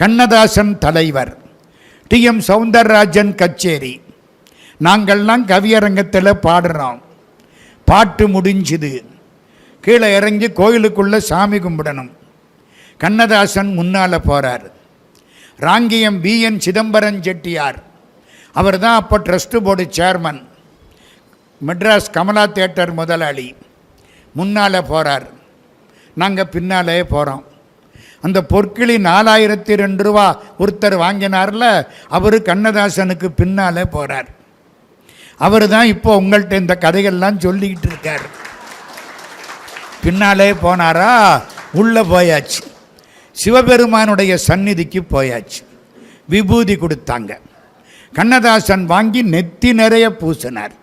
கண்ணதாசன் தலைவர் D M Soundararajan கச்சேரி. நாங்கள்லாம் கவியரங்கத்தில் பாடுறோம். பாட்டு முடிஞ்சுது. கீழே இறங்கி கோயிலுக்குள்ளே சாமி கும்பிடணும். கண்ணதாசன் முன்னால் போகிறார் ராங்கியம் பி என். சிதம்பரம் செட்டியார். அவர் தான் அப்போ trust board chairman. Madras Kamala theatre முதலாளி. முன்னால் போகிறார் நாங்கள் பின்னாலே போகிறோம் அந்த பொற்கிளி நாலாயிரத்தி ரெண்டு ரூபா ஒருத்தர் வாங்கினார்ல அவர் கண்ணதாசனுக்கு பின்னாலே போகிறார் அவர் தான் இப்போ உங்கள்கிட்ட இந்த கதைகள்லாம் சொல்லிக்கிட்டு இருக்கார். பின்னாலே போனாரா? உள்ளே போயாச்சு. சிவபெருமானுடைய சந்நிதிக்கு போயாச்சு. விபூதி கொடுத்தாங்க. கண்ணதாசன் வாங்கி நெத்தி நிறைய பூசினார்.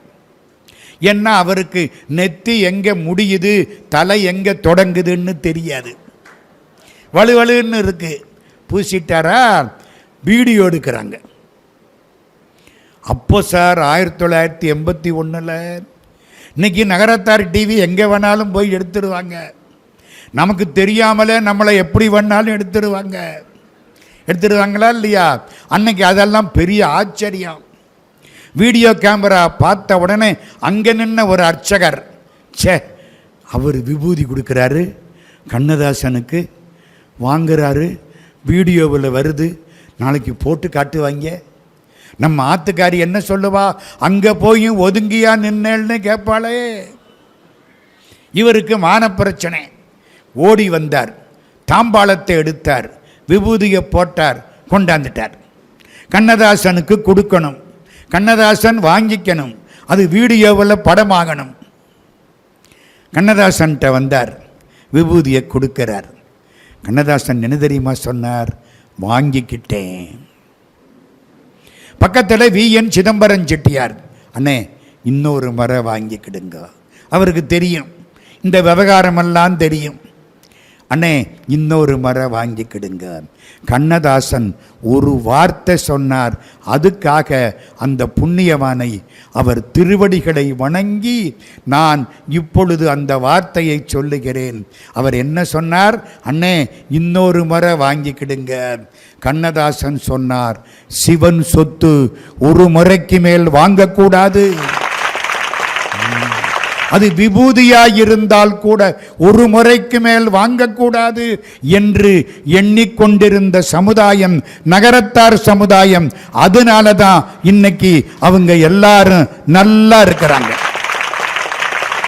ஏன்னா அவருக்கு நெத்தி எங்கே முடியுது தலை எங்கே தொடங்குதுன்னு தெரியாது. வலுவலுன்னு இருக்குது பூசிட்டாரா? வீடியோ எடுக்கிறாங்க. அப்போ சார் ஆயிரத்தி தொள்ளாயிரத்தி எண்பத்தி ஒன்றில் இன்னைக்கு நகரத்தார் டிவி எங்கே வேணாலும் போய் எடுத்துடுவாங்க. நமக்கு தெரியாமலே நம்மளை எப்படி வேணாலும் எடுத்துடுவாங்க. எடுத்துடுவாங்களா இல்லையா? அன்னைக்கு அதெல்லாம் பெரிய ஆச்சரியம். வீடியோ கேமரா பார்த்த உடனே அங்கே நின்ன ஒரு அர்ச்சகர் ச்சே அவர் விபூதி கொடுக்குறாரு கண்ணதாசனுக்கு. வாங்குறாரு வீடியோவில் வருது நாளைக்கு போட்டு காட்டுவாங்க. நம்ம ஆத்துக்காரி என்ன சொல்லுவா? அங்கே போய் ஒதுங்கியா நின்னேன்னு கேட்பாளே. இவருக்கு மானப்பிரச்சனை. ஓடி வந்தார் தாம்பாளத்தை எடுத்தார் விபூதியை போட்டார் கொண்டாந்துட்டார். கண்ணதாசனுக்கு கொடுக்கணும் கண்ணதாசன் வாங்கிக்கணும் அது வீடியோவில் படமாகணும். கண்ணதாசன்கிட்ட வந்தார் விபூதியை கொடுக்கிறார். கண்ணதாசன் என்ன தெரியுமா சொன்னார்? வாங்கிக்கிட்டேன். பக்கத்தில் வி. என். சிதம்பரம் செட்டியார் அண்ணே இன்னொரு முறை வாங்கிக்கிடுங்க. அவருக்கு தெரியும். இந்த விவகாரமெல்லாம் தெரியும். அண்ணே இன்னொரு முறை வாங்கிக்கிடுங்க. கண்ணதாசன் ஒரு வார்த்தை சொன்னார். அதுக்காக அந்த புண்ணியவானை அவர் திருவடிகளை வணங்கி நான் இப்பொழுது அந்த வார்த்தையை சொல்லுகிறேன். அவர் என்ன சொன்னார்? அண்ணே இன்னொரு முறை வாங்கிக்கிடுங்க. கண்ணதாசன் சொன்னார் சிவன் சொத்து ஒரு முறைக்கு மேல் வாங்கக்கூடாது. அது விபூதியாயிருந்தால் கூட ஒரு முறைக்கு மேல் வாங்கக்கூடாது என்று எண்ணிக்கொண்டிருந்த சமுதாயம் நகரத்தார் சமுதாயம் அதனால தான் இன்னைக்கு அவங்க எல்லாரும் நல்லா இருக்கிறாங்க.